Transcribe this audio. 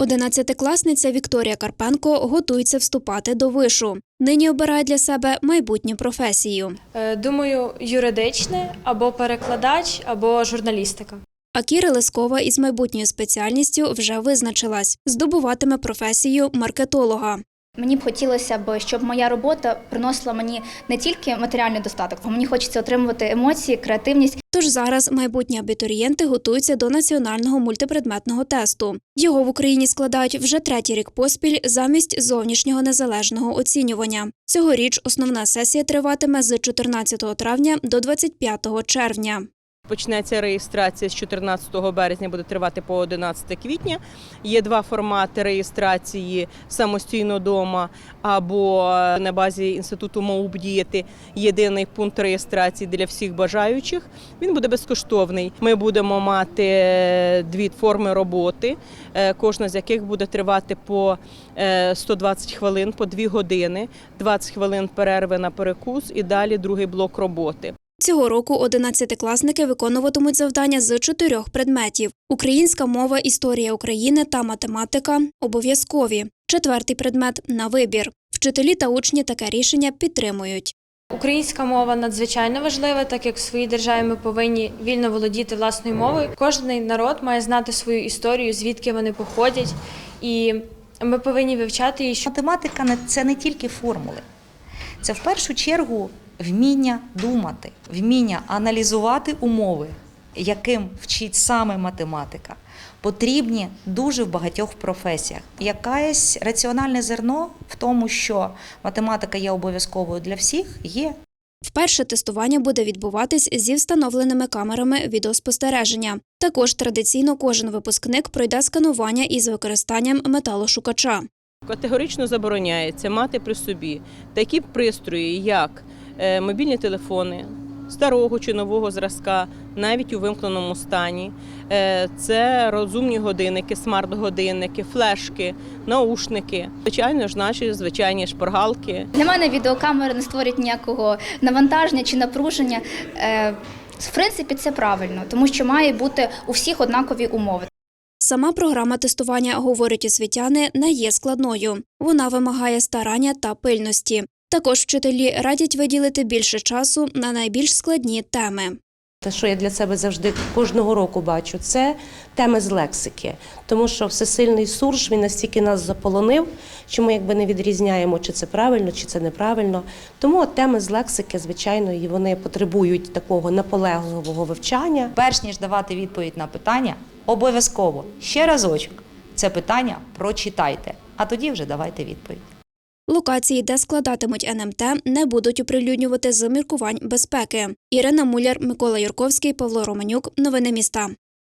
Одинадцятикласниця Вікторія Карпенко готується вступати до вишу. Нині обирає для себе майбутню професію. Е, Думаю, юридичне або перекладач, або журналістика. А Кіра Лескова із майбутньою спеціальністю вже визначилась. Здобуватиме професію маркетолога. Мені б хотілося б, щоб моя робота приносила мені не тільки матеріальний достаток, а мені хочеться отримувати емоції, креативність. Тож зараз майбутні абітурієнти готуються до національного мультипредметного тесту. Його в Україні складають вже третій рік поспіль замість зовнішнього незалежного оцінювання. Цьогоріч основна сесія триватиме з 14 травня до 25 червня. Почнеться реєстрація з 14 березня, буде тривати по 11 квітня. Є два формати реєстрації самостійно вдома або на базі інституту МОУБ діяти. Єдиний пункт реєстрації для всіх бажаючих. Він буде безкоштовний. Ми будемо мати е, дві форми роботи, е, кожна з яких буде тривати по е, 120 хвилин, по 2 години, 20 хвилин перерви на перекус і далі другий блок роботи. Цього року одинадцятикласники виконуватимуть завдання з чотирьох предметів: українська мова, історія України та математика обов'язкові. Четвертий предмет на вибір. Вчителі та учні таке рішення підтримують. Українська мова надзвичайно важлива, так як в своїй державі ми повинні вільно володіти власною мовою. Кожен народ має знати свою історію, звідки вони походять, і ми повинні вивчати її. щоб Математика не- це не тільки формули, це в першу чергу вміння думати, вміння аналізувати умови, яким вчить саме математика, потрібні дуже в багатьох професіях. Якесь раціональне зерно в тому, що математика є обов'язковою для всіх, є. Вперше тестування буде відбуватись зі встановленими камерами відеоспостереження. Також традиційно кожен випускник пройде сканування із використанням металошукача. Категорично забороняється мати при собі такі пристрої, як мобільні телефони старого чи нового зразка, навіть у вимкненому стані. Е, Це розумні годинники, смарт-годинники, флешки, наушники. Звичайно ж, наші звичайні шпаргалки. Для мене відеокамери не створюють ніякого навантаження чи напруження. Е, В принципі, це правильно, тому що має бути у всіх однакові умови. Сама програма тестування, говорять освітяни, не є складною. Вона вимагає старання та пильності. Також вчителі радять виділити більше часу на найбільш складні теми. Те, що я для себе завжди кожного року бачу, це теми з лексики. Тому що всесильний сурж він настільки нас заполонив, що ми якби не відрізняємо, чи це правильно, чи це неправильно. Тому от теми з лексики, звичайно, і вони потребують такого наполегливого вивчання. Перш ніж давати відповідь на питання, обов'язково ще разочок це питання прочитайте, а тоді вже давайте відповідь. Локації, де складатимуть НМТ, не будуть оприлюднювати з міркувань безпеки. Ірина Муляр, Микола Юрковський, Павло Романюк. Новини міста.